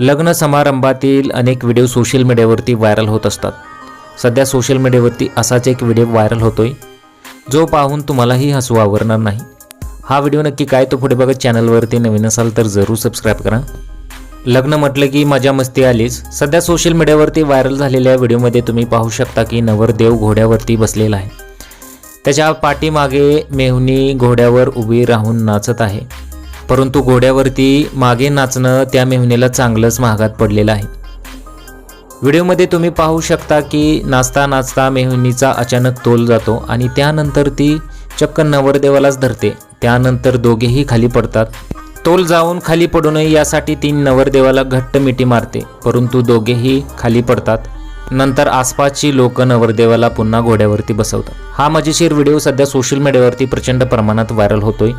लग्न समारंभातील अनेक video social मीडियावरती व्हायरल होत असतात. सध्या सोशल मीडियावरती असाच एक व्हिडिओ व्हायरल होतोय. जो पाहून तुम्हालाही हसू आवरणार नाही. हा व्हिडिओ नक्की काय तो पुढे बघत चॅनलवरती नवीन असाल तर जरूर सबस्क्राईब करा. लग्न म्हटलं की मजा मस्ती आलीच. सध्या सोशल मीडियावरती व्हायरल झालेल्या व्हिडिओमध्ये तुम्ही पाहू शकता की नवरदेव घोड्यावरती बसलेला आहे. त्याच्या पाठीमागे मेहुनी घोड्यावर उभी राहून नाचत आहे. परंतु घोड्यावरती मागे नाचणं त्या मेहुणीला चांगलंच महागात पडलेलं आहे. व्हिडिओमध्ये तुम्ही पाहू शकता की नाचता नाचता मेहुणीचा अचानक तोल जातो आणि त्यानंतर ती चक्क नवरदेवालाच धरते. त्यानंतर दोघेही खाली पडतात. तोल जाऊन खाली पडू नये यासाठी ती नवरदेवाला घट्ट मिठी मारते परंतु दोघेही खाली पडतात. नंतर आसपासची लोक नवरदेवाला पुन्हा घोड्यावरती बसवतात. हा मजेशीर व्हिडिओ सध्या सोशल मीडियावरती प्रचंड प्रमाणात व्हायरल होतोय.